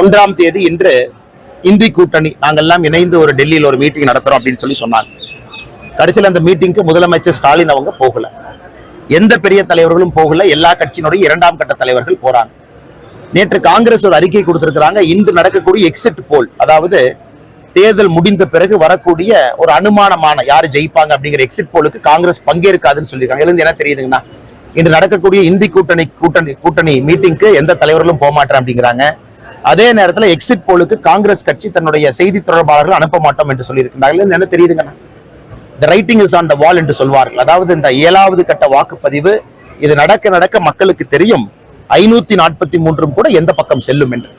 ஒன்றாம் தேதி இன்று இந்தி கூட்டணி நாங்கெல்லாம் இணைந்து ஒரு டெல்லியில் ஒரு மீட்டிங் நடத்துறோம் அப்படின்னு சொல்லி சொன்னாங்க. கடைசியில் அந்த மீட்டிங்க்கு முதலமைச்சர் ஸ்டாலின் அவங்க போகல. எந்த பெரிய தலைவர்களும் போகல. எல்லா கட்சியினுடைய இரண்டாம் கட்ட தலைவர்கள் போறாங்க. நேற்று காங்கிரஸ் ஒரு அறிக்கை கொடுத்திருக்கிறாங்க. இன்று நடக்கக்கூடிய எக்ஸிட் போல் அதாவது தேர்தல் முடிந்த பிறகு வரக்கூடிய ஒரு அனுமானமான யார் ஜெயிப்பாங்க அப்படிங்கிற எக்ஸிட் போலுக்கு காங்கிரஸ் பங்கேற்காதுன்னு சொல்லியிருக்காங்க. இதுல இருந்து என்ன தெரியுதுங்கன்னா இன்று நடக்கக்கூடிய இந்தி கூட்டணி கூட்டணி கூட்டணி மீட்டிங்க்கு எந்த தலைவர்களும் போக மாட்டேன் அப்படிங்கிறாங்க. அதே நேரத்துல எக்ஸிட் போலுக்கு காங்கிரஸ் கட்சி தன்னுடைய செய்தி தொடர்பாளர்கள் அனுப்ப மாட்டோம் என்று சொல்லியிருக்கிறார்கள். என்ன தெரியுதுங்க? The writing is on the wall என்று சொல்வார்கள். அதாவது இந்த ஏழாவது கட்ட வாக்குப்பதிவு இது நடக்க நடக்க மக்களுக்கு தெரியும். ஐநூத்தி நாற்பத்தி மூன்றும் கூட எந்த பக்கம் செல்லும் என்று.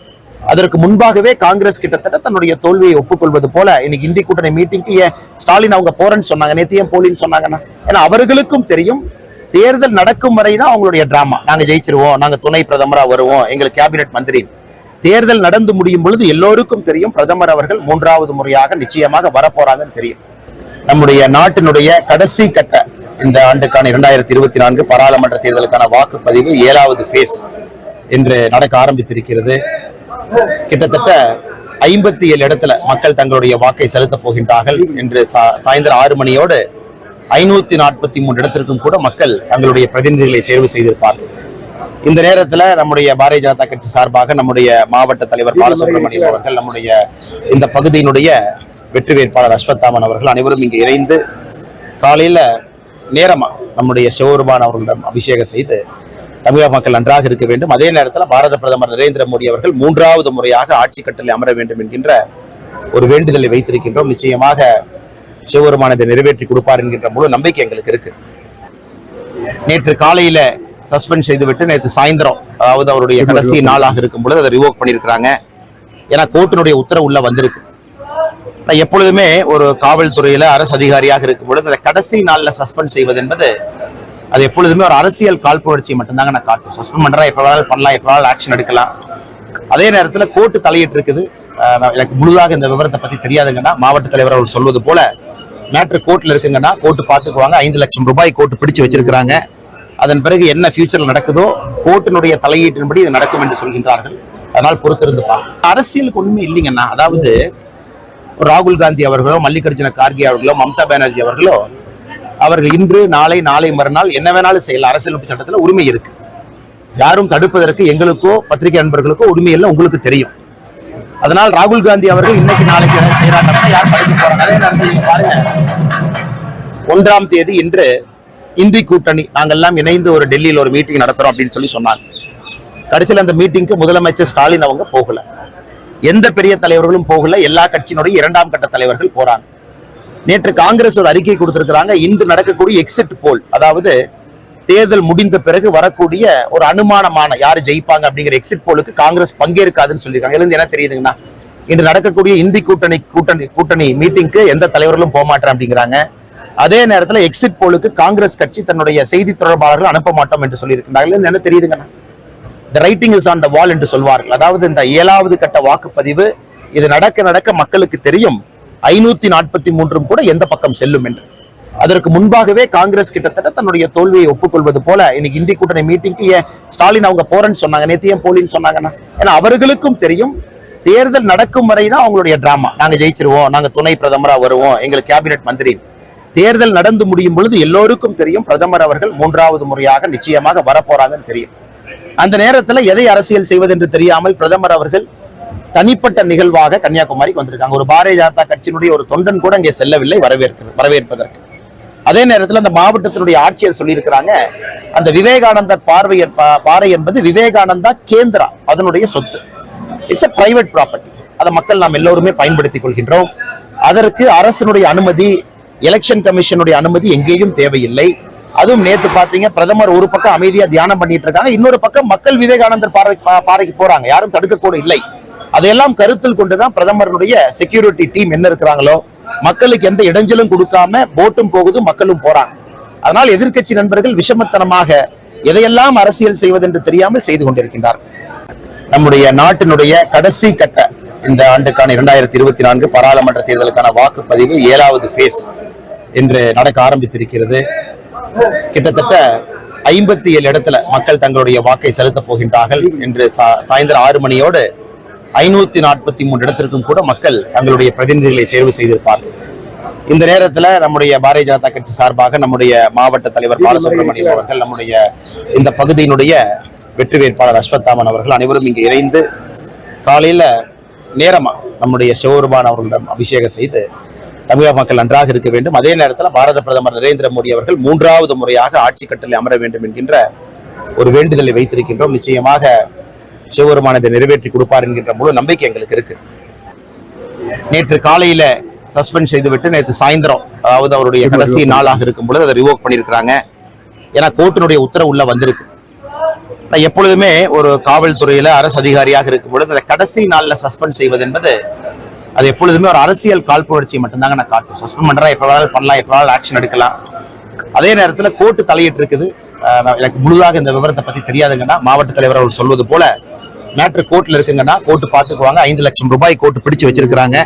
அதற்கு முன்பாகவே காங்கிரஸ் கிட்டத்தட்ட தன்னுடைய தோல்வியை ஒப்புக்கொள்வது போல இன்னைக்கு இந்தி கூட்டணி மீட்டிங்க்கு ஏன் ஸ்டாலின் அவங்க போறேன்னு சொன்னாங்க நேத்து ஏன் போலின்னு சொன்னாங்கன்னா. ஏன்னா அவர்களுக்கும் தெரியும் தேர்தல் நடக்கும் வரை தான் அவங்களுடைய டிராமா நாங்க ஜெயிச்சிருவோம் நாங்க துணை பிரதமரா வருவோம் எங்களுக்கு கேபினெட் மந்திரி தேர்தல் நடந்து முடியும் பொழுது எல்லோருக்கும் தெரியும் பிரதமர் அவர்கள் மூன்றாவது முறையாக நிச்சயமாக வரப்போறாங்கன்னு தெரியும். நம்முடைய நாட்டினுடைய கடைசி கட்ட இந்த ஆண்டுக்கான இரண்டாயிரத்தி இருபத்தி நான்கு பாராளுமன்ற தேர்தலுக்கான வாக்குப்பதிவு ஏழாவது ஃபேஸ் என்று நடக்க ஆரம்பித்திருக்கிறது. கிட்டத்தட்ட ஐம்பத்தி ஏழு இடத்துல மக்கள் தங்களுடைய வாக்கை செலுத்தப் போகின்றார்கள் என்று சா- சாயந்தரம் ஆறு மணியோடு ஐநூத்தி நாற்பத்தி மூன்று இடத்திற்கும் கூட மக்கள் தங்களுடைய பிரதிநிதிகளை தேர்வு செய்திருப்பார்கள். இந்த நேரத்துல நம்முடைய பாரதிய ஜனதா கட்சி சார்பாக நம்முடைய மாவட்ட தலைவர் பாலசுப்ரமணியம் அவர்கள் நம்முடைய இந்த பகுதியினுடைய வெற்றி வேட்பாளர் அஸ்வத்தாமன் அவர்கள் அனைவரும் இங்கு இணைந்து காலையில நேரமா நம்முடைய சிவபெருமான் அவர்களிடம் அபிஷேகம் செய்து தமிழக மக்கள் நன்றாக இருக்க வேண்டும். அதே நேரத்தில் பாரத பிரதமர் நரேந்திர மோடி அவர்கள் மூன்றாவது முறையாக ஆட்சி கட்டளை அமர வேண்டும் என்கின்ற ஒரு வேண்டுதலை வைத்திருக்கின்றோம். நிச்சயமாக சிவபெருமானத்தை நிறைவேற்றி கொடுப்பார் என்கின்ற முழு நம்பிக்கை எங்களுக்கு இருக்கு. நேற்று காலையில சஸ்பெண்ட் செய்துவிட்டு நேற்று சாயந்தரம் அதாவது அவருடைய கடைசி நாளாக இருக்கும் பொழுது அதை ரிவோக் பண்ணியிருக்கிறாங்க. ஏன்னா கோர்ட்டினுடைய உத்தரவு உள்ள வந்திருக்கு. நான் எப்பொழுதுமே ஒரு காவல்துறையில அரசு அதிகாரியாக இருக்கும் பொழுது அதை கடைசி நாள்ல சஸ்பெண்ட் செய்வது என்பது அது எப்பொழுதுமே ஒரு அரசியல் காழ்ப்புணர்ச்சி மட்டும்தாங்க நான் காட்டும். சஸ்பெண்ட் பண்றா எப்ப வேணாலும் பண்ணலாம் எப்ப வேணாலும் ஆக்ஷன் எடுக்கலாம். அதே நேரத்துல கோர்ட்டு தலையிட்டு இருக்குது. எனக்கு முழுதாக இந்த விவரத்தை பத்தி தெரியாதுங்கன்னா மாவட்ட தலைவர் அவர் சொல்வது போல மேட்ரு கோர்ட்ல இருக்குங்கன்னா கோர்ட்டு பார்த்துக்குவாங்க. ஐந்து லட்சம் ரூபாய் கோர்ட்டு பிடிச்சு வச்சிருக்கிறாங்க. அதன் பிறகு என்ன ஃபியூச்சர்ல நடக்குதோ கோர்ட்டினுடைய தலையீட்டின்படி இது நடக்கும் என்று சொல்கின்றார்கள். அதனால் பொறுத்திருந்து அரசியலுக்கு ஒண்ணுமே இல்லைங்கண்ணா அதாவது ராகுல் காந்தி அவர்களோ மல்லிகார்ஜுன கார்கே அவர்களோ மம்தா பானர்ஜி அவர்களோ அவர்கள் இன்று நாளை நாளை மறுநாள் என்ன வேணாலும் செய்யலாம். அரசியலமைப்பு சட்டத்தில் உரிமை இருக்கு. யாரும் தடுப்பதற்கு எங்களுக்கோ பத்திரிகை நண்பர்களுக்கோ உரிமை இல்லை உங்களுக்கு தெரியும். அதனால் ராகுல் காந்தி அவர்கள் இன்னைக்கு நாளைக்கு எதாவது செய்யறாங்கன்னா யார் தடுக்க போறாங்க? அதே நேரத்தில் பாருங்க. ஒன்றாம் தேதி இன்று இந்தி கூட்டணி நாங்கெல்லாம் இணைந்து ஒரு டெல்லியில் ஒரு மீட்டிங் நடத்துறோம் அப்படின்னு சொல்லி சொன்னாங்க. கடைசியில் அந்த மீட்டிங்க்கு முதலமைச்சர் ஸ்டாலின் அவங்க போகல. எந்த பெரிய தலைவர்களும் போகல எல்லா கட்சியினுடைய இரண்டாம் கட்ட தலைவர்கள் போறாங்க. நேற்று காங்கிரஸ் ஒரு அறிக்கை கொடுத்திருக்கிறாங்க இன்று நடக்கக்கூடிய எக்ஸிட் போல் அதாவது தேர்தல் முடிந்த பிறகு வரக்கூடிய ஒரு அனுமானமான யாரு ஜெயிப்பாங்க அப்படிங்கிற எக்ஸிட் போலுக்கு காங்கிரஸ் பங்கேற்காதுன்னு சொல்லியிருக்காங்க. இதுல இருந்து என்ன தெரியுதுங்கன்னா இன்று நடக்கக்கூடிய இந்தி கூட்டணி கூட்டணி கூட்டணி மீட்டிங்க்கு எந்த தலைவர்களும் போக மாட்டேன் அப்படிங்கிறாங்க. அதே நேரத்துல எக்ஸிட் போலுக்கு காங்கிரஸ் கட்சி தன்னுடைய செய்தி தொடர்பாளர்கள் அனுப்ப மாட்டோம் என்று சொல்லியிருக்கிறார்கள். என்ன தெரியுதுங்கன்னா the writing is on the wall என்று சொல்வார்கள். அதாவது இந்த ஏழாவது கட்ட வாக்குப்பதிவு இது நடக்க நடக்க மக்களுக்கு தெரியும். ஐநூத்தி நாற்பத்தி மூன்றும் கூட எந்த பக்கம் செல்லும் என்று. அதற்கு முன்பாகவே காங்கிரஸ் கிட்டத்தட்ட தன்னுடைய தோல்வியை ஒப்புக்கொள்வது போல இன்னைக்கு இந்தி கூட்டணி மீட்டிங்க்கு ஏன் ஸ்டாலின் அவங்க போறேன்னு சொன்னாங்க நேத்து ஏன் போலின்னு சொன்னாங்கன்னா ஏன்னா அவர்களுக்கும் தெரியும் தேர்தல் நடக்கும் வரை தான் அவங்களுடைய டிராமா நாங்க ஜெயிச்சிருவோம் நாங்க துணை பிரதமரா வருவோம் எங்களுக்கு கேபினெட் மந்திரி தேர்தல் நடந்து முடியும் பொழுது எல்லோருக்கும் தெரியும் பிரதமர் அவர்கள் மூன்றாவது முறையாக நிச்சயமாக வரப்போறாங்கன்னு தெரியும். அந்த நேரத்துல எதை அரசியல் செய்வது என்று தெரியாமல் பிரதமர் அவர்கள் தனிப்பட்ட நிகழ்வாக கன்னியாகுமரிக்கு வந்திருக்காங்க. ஒரு பாரதிய ஜனதா கட்சியினுடைய ஒரு தொண்டன் கூட அங்கே செல்லவில்லை வரவேற்க வரவேற்பதற்கு. அதே நேரத்துல அந்த மாவட்டத்தினுடைய ஆட்சியர் சொல்லியிருக்கிறாங்க அந்த விவேகானந்தர் பார்வை பா- பாறை என்பது விவேகானந்தா கேந்திரா அதனுடைய சொத்து. இட்ஸ் a பிரைவேட் ப்ராப்பர்ட்டி அதை மக்கள் நாம் எல்லோருமே பயன்படுத்திக் கொள்கின்றோம். அதற்கு அரசனுடைய அனுமதி எலெக்ஷன் கமிஷனுடைய அனுமதி எங்கேயும் தேவையில்லை. அதுவும் நேத்து பாத்தீங்க பிரதமர் ஒரு பக்கம் அமைதியா தியானம் பண்ணிட்டு இருக்காங்க இன்னொரு பக்கம் மக்கள் விவேகானந்தர் பாறை பாறைக்கு போறாங்க யாரும் தடுக்க கூட இல்லை. அதையெல்லாம் கருத்தில் கொண்டுதான் பிரதமருடைய செக்யூரிட்டி டீம் என்ன இருக்கிறாங்களோ மக்களுக்கு எந்த இடைஞ்சலும் கொடுக்காம போட்டும் போகுது மக்களும் போறாங்க. அதனால் எதிர்கட்சி நண்பர்கள் விஷமத்தனமாக எதையெல்லாம் அரசியல் செய்வதென்று தெரியாமல் செய்து கொண்டிருக்கின்றார்கள் நம்முடைய நாட்டினுடைய கடைசி கட்ட இந்த ஆண்டுக்கான இரண்டாயிரத்தி இருபத்தி நான்கு பாராளுமன்ற தேர்தலுக்கான வாக்குப்பதிவு ஏழாவது ஃபேஸ் என்று நடக்க ஆரம்பித்திருக்கிறது. கிட்டத்தட்ட ஐம்பத்தி ஏழு இடத்துல மக்கள் தங்களுடைய வாக்கை செலுத்தப் போகின்றார்கள். என்று சா- சாயந்தரம் ஆறு மணியோடு ஐநூத்தி நாற்பத்தி மூன்று இடத்திற்கும் கூட மக்கள் தங்களுடைய பிரதிநிதிகளை தேர்வு செய்திருப்பார்கள். இந்த நேரத்துல நம்முடைய பாரதிய ஜனதா கட்சி சார்பாக நம்முடைய மாவட்ட தலைவர் பாலசுப்ரமணியம் அவர்கள் நம்முடைய இந்த பகுதியினுடைய வெற்றி வேட்பாளர் அஸ்வத்தாமன் அவர்கள் அனைவரும் இங்கு இணைந்து காலையில நேரமா நம்முடைய சிவபெருமான் அவர்களிடம் அபிஷேகம் செய்து தமிழக மக்கள் நன்றாக இருக்க வேண்டும். அதே நேரத்தில் பாரத பிரதமர் நரேந்திர மோடி அவர்கள் மூன்றாவது முறையாக ஆட்சி கட்டளை அமர வேண்டும் என்கின்ற ஒரு வேண்டுதலை வைத்திருக்கின்றோம். நிச்சயமாக சிவபெருமான் இதை நிறைவேற்றி கொடுப்பார் என்கின்ற முழு நம்பிக்கை எங்களுக்கு இருக்கு. நேற்று காலையில சஸ்பெண்ட் செய்துவிட்டு நேற்று சாயந்தரம் அதாவது அவருடைய கடைசி நாளாக இருக்கும் பொழுது அதை ரிவோக் பண்ணியிருக்கிறாங்க. ஏன்னா கோர்ட்டினுடைய உத்தரவு உள்ள வந்திருக்கு. எப்பொழுதுமே ஒரு காவல்துறையில அரசு அதிகாரியாக இருக்கும் பொழுது அதை கடைசி நாளில் சஸ்பெண்ட் செய்வது என்பது அது எப்பொழுதுமே ஒரு அரசியல் காழ்ப்புணர்ச்சி மட்டும்தாங்க நான் காட்டும். சஸ்பெண்ட் பண்ணுறா எப்போ வேணாலும் பண்ணலாம் எப்போ வேணாலும் ஆக்ஷன் எடுக்கலாம். அதே நேரத்துல கோர்ட்டு தலையிட்டு இருக்குது எனக்கு முழுதாக இந்த விவரத்தை பத்தி தெரியாதுங்கன்னா மாவட்ட தலைவர் அவர்கள் சொல்வது போல மேட்ரு கோர்ட்ல இருக்குங்கன்னா கோர்ட்டு பார்த்துக்குவாங்க. ஐந்து லட்சம் ரூபாய் கோர்ட்டு பிடிச்சு வச்சிருக்கிறாங்க.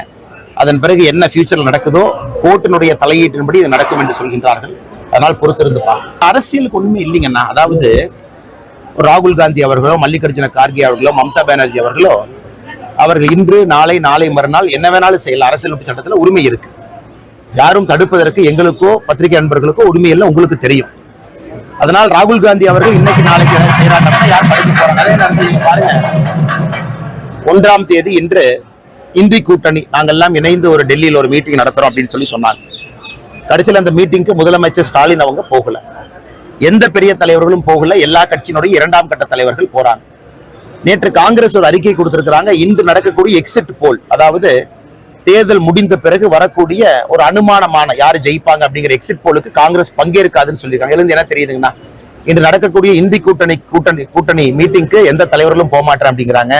அதன் பிறகு என்ன ஃபியூச்சர்ல நடக்குதோ கோர்ட்டினுடைய தலையீட்டின்படி இது நடக்கும் என்று சொல்கின்றார்கள். அதனால் பொறுத்திருந்து பார்ப்போம். அரசியலுக்கு ஒண்ணுமே இல்லைங்கண்ணா அதாவது ராகுல் காந்தி அவர்களோ மல்லிகார்ஜுன கார்கே அவர்களோ மம்தா பானர்ஜி அவர்களோ அவர்கள் இன்று நாளை நாளை மறுநாள் என்ன வேணாலும் செய்யலாம். அரசியலமைப்பு சட்டத்தில் உரிமை இருக்கு. யாரும் தடுப்பதற்கு எங்களுக்கோ பத்திரிகை நண்பர்களுக்கோ உரிமை இல்லை உங்களுக்கு தெரியும். அதனால் ராகுல் காந்தி அவர்கள் இன்னைக்கு நாளைக்கு எதாவது செய்யறாங்க யார் படிக்க போறாங்க? அதே நேரத்தில் பாருங்க. ஒன்றாம் தேதி இன்று இந்தி கூட்டணி நாங்கெல்லாம் இணைந்து ஒரு டெல்லியில் ஒரு மீட்டிங் நடத்துறோம் அப்படின்னு சொல்லி சொன்னாங்க. கடைசியில் அந்த மீட்டிங்க்கு முதலமைச்சர் ஸ்டாலின் அவங்க போகல. எந்த பெரிய தலைவர்களும் போகல. எல்லா கட்சியினுடைய இரண்டாம் கட்ட தலைவர்கள் போறாங்க. நேற்று காங்கிரஸ் ஒரு அறிக்கை கொடுத்திருக்கிறாங்க. இன்று நடக்கக்கூடிய எக்ஸிட் போல் அதாவது தேர்தல் முடிந்த பிறகு வரக்கூடிய ஒரு அனுமானமான யார் ஜெயிப்பாங்க அப்படிங்கிற எக்ஸிட் போலுக்கு காங்கிரஸ் பங்கேற்காதுன்னு சொல்லியிருக்காங்க. இதுல என்ன தெரியுதுங்கன்னா இன்று நடக்கக்கூடிய இந்தி கூட்டணி கூட்டணி கூட்டணி மீட்டிங்க்கு எந்த தலைவர்களும் போக மாட்டேன் அப்படிங்கிறாங்க.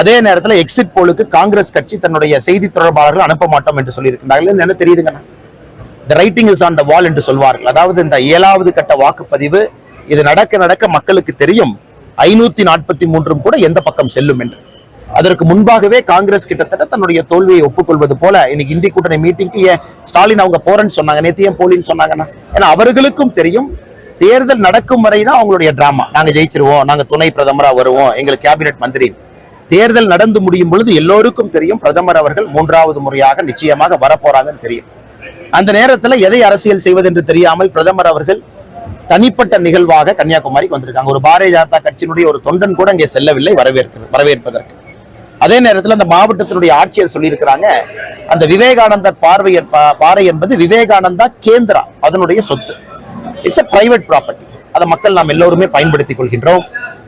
அதே நேரத்தில் எக்ஸிட் போலுக்கு காங்கிரஸ் கட்சி தன்னுடைய செய்தி தொடர்பாளர்கள் அனுப்ப மாட்டோம் என்று சொல்லியிருக்கிறார்கள் இதுல என்ன தெரியுதுங்கண்ணா the writing is on the wall என்று சொல்வார்கள். அதாவது இந்த ஏழாவது கட்ட வாக்குப்பதிவு இது நடக்க நடக்க மக்களுக்கு தெரியும். ஐநூத்தி நாற்பத்தி மூன்றும் கூட எந்த பக்கம் செல்லும் என்று. அதற்கு முன்பாகவே காங்கிரஸ் கிட்டத்தட்ட தன்னுடைய தோல்வியை ஒப்புக்கொள்வது போல இன்னைக்கு இந்தி கூட்டணி மீட்டிங்க்கு ஏன் ஸ்டாலின் அவங்க போறேன்னு சொன்னாங்க நேத்து ஏன் போலின்னு சொன்னாங்கன்னா? ஏன்னா அவர்களுக்கும் தெரியும் தேர்தல் நடக்கும் வரைதான் அவங்களுடைய டிராமா நாங்க ஜெயிச்சிருவோம் நாங்க துணை பிரதமரா வருவோம் எங்களுக்கு கேபினெட் மந்திரி. தேர்தல் நடந்து முடியும் பொழுது எல்லோருக்கும் தெரியும் பிரதமர் அவர்கள் மூன்றாவது முறையாக நிச்சயமாக வரப்போறாங்கன்னு தெரியும். அந்த நேரத்துல எதை அரசியல் செய்வது என்று தெரியாமல் பிரதமர் அவர்கள் தனிப்பட்ட நிகழ்வாக கன்னியாகுமரிக்கு வந்திருக்காங்க. ஒரு பாரதிய ஜனதா கட்சியினுடைய ஒரு தொண்டன் கூட இங்கே செல்லவில்லை வரவேற்க வரவேற்பதற்கு. அதே நேரத்தில் அந்த மாவட்டத்தினுடைய ஆட்சியர் சொல்லியிருக்கிறாங்க அந்த விவேகானந்தர் பார்வை பா- பாறை என்பது விவேகானந்தா கேந்திரா அதனுடைய சொத்து. இட்ஸ் எ பிரைவேட் ப்ராப்பர்ட்டி அதை மக்கள் நாம் எல்லோருமே பயன்படுத்திக் கொள்கின்றோம்.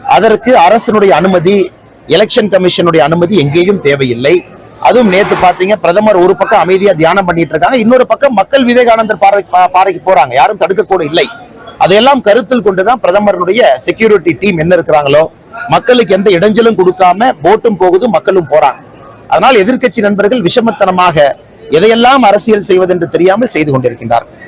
அதற்கு அரசினுடைய அனுமதி எலெக்ஷன் கமிஷனுடைய அனுமதி எங்கேயும் தேவையில்லை. அதுவும் நேத்து பாத்தீங்க பிரதமர் ஒரு பக்கம் அமைதியா தியானம் பண்ணிட்டு இருக்காங்க இன்னொரு பக்கம் மக்கள் விவேகானந்தர் பாறை பா- பாறைக்கு போறாங்க. யாரும் தடுக்க கூட இல்லை. அதையெல்லாம் கருத்தில் கொண்டுதான் பிரதமருடைய செக்யூரிட்டி டீம் என்ன இருக்கிறாங்களோ மக்களுக்கு எந்த இடைஞ்சலும் கொடுக்காம போட்டும் போகுது மக்களும் போறாங்க. அதனால் எதிர்க்கட்சி நண்பர்கள் விஷமத்தனமாக எதையெல்லாம் அரசியல் செய்வதென்று தெரியாமல் செய்து கொண்டிருக்கின்றார்கள்.